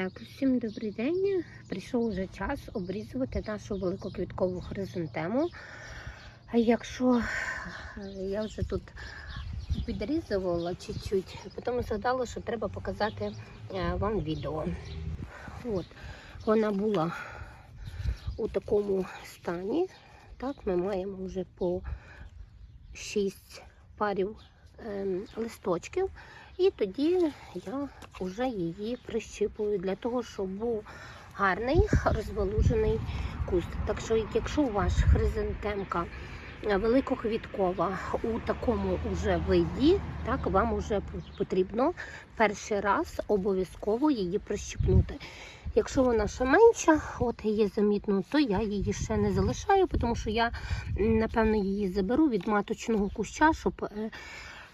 Так, всім добрий день. Прийшов уже час обрізувати нашу великоквіткову хризантему. Якщо е, я вже тут підрізувала чуть-чуть, потім згадала, що треба показати е, вам відео. От, вона була у такому стані. Так, ми маємо вже по 6 парів листочків. І тоді я вже її прищипую для того, щоб був гарний розвалужений куст. Так що, якщо у вас хризантемка е, великоквіткова у такому уже виді, так вам вже потрібно перший раз обов'язково її прищипнути. Якщо вона ще менша, от є замітно, то я її ще не залишаю, тому що я напевно її заберу від маточного куща, щоб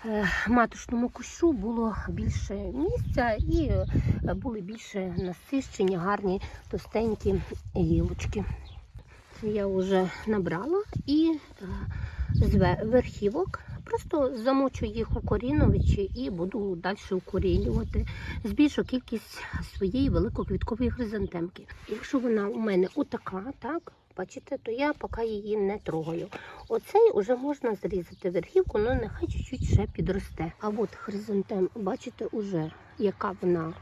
е, маточному кущу було більше місця і е, були більше насищені, гарні товстенькі гілочки. Це я вже набрала і е, з верхівок просто замочу їх у коріновичі і буду далі укорінювати. Збільшу кількість своєї великоквіткової хризантемки. Якщо вона у мене отака, так, бачите, то я поки її не трогаю. Оцей вже можна зрізати верхівку, але нехай чуть-чуть ще підросте. А от хризантем, бачите, уже яка вона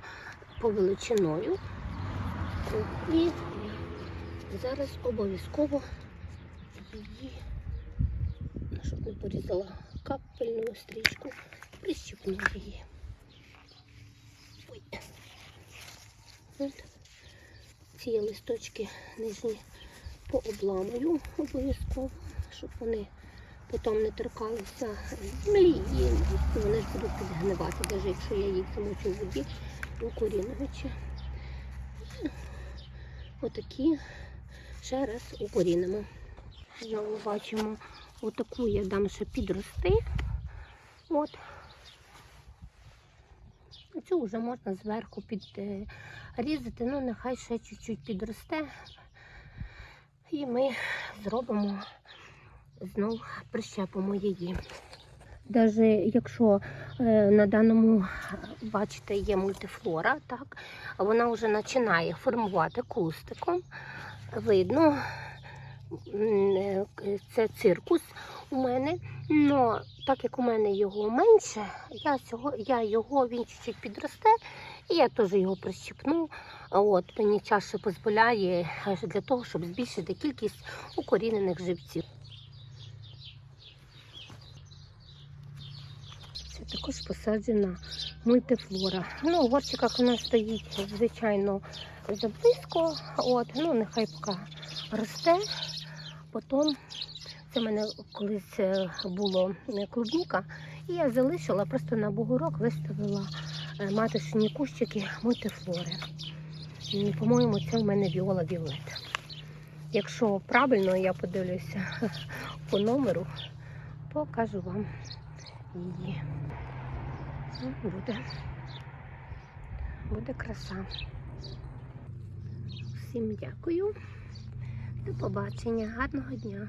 по величиною. І зараз обов'язково її, щоб не порізала капельну стрічку, прищипну її. Ой. Ці листочки нижні пообламую обов'язково, щоб вони потім не торкалися землі і вони ж будуть підгнивати, навіть якщо я їх замочу в воді у коріновичі. Отакі ще раз укорінимо. Знову бачимо, отаку я дам ще підрости. От. Цю вже можна зверху підрізати, ну нехай ще чуть-чуть підросте. І ми зробимо знов прищепимо її. Навіть якщо е, на даному, бачите, є мультифлора, так, вона вже починає формувати кустиком. Видно, е, це циркус у мене. Но так як у мене його менше, я, цього, я його, він чуть-чуть підросте, і я теж його прищипну. От, мені час дозволяє для того, щоб збільшити кількість укорінених живців. Це також посаджена мультифлора. Ну, у горщиках вона стоїть, звичайно, заблизько. От, ну, нехай поки росте. Потім це в мене колись е, було е, клубніка, і я залишила, просто на бугорок виставила е, маточні кущики мультифлори. По-моєму, це в мене віола Віолет. Якщо правильно я подивлюся по номеру, покажу вам її. Ну, Буде. Буде краса. Всім дякую. До побачення. Гарного дня.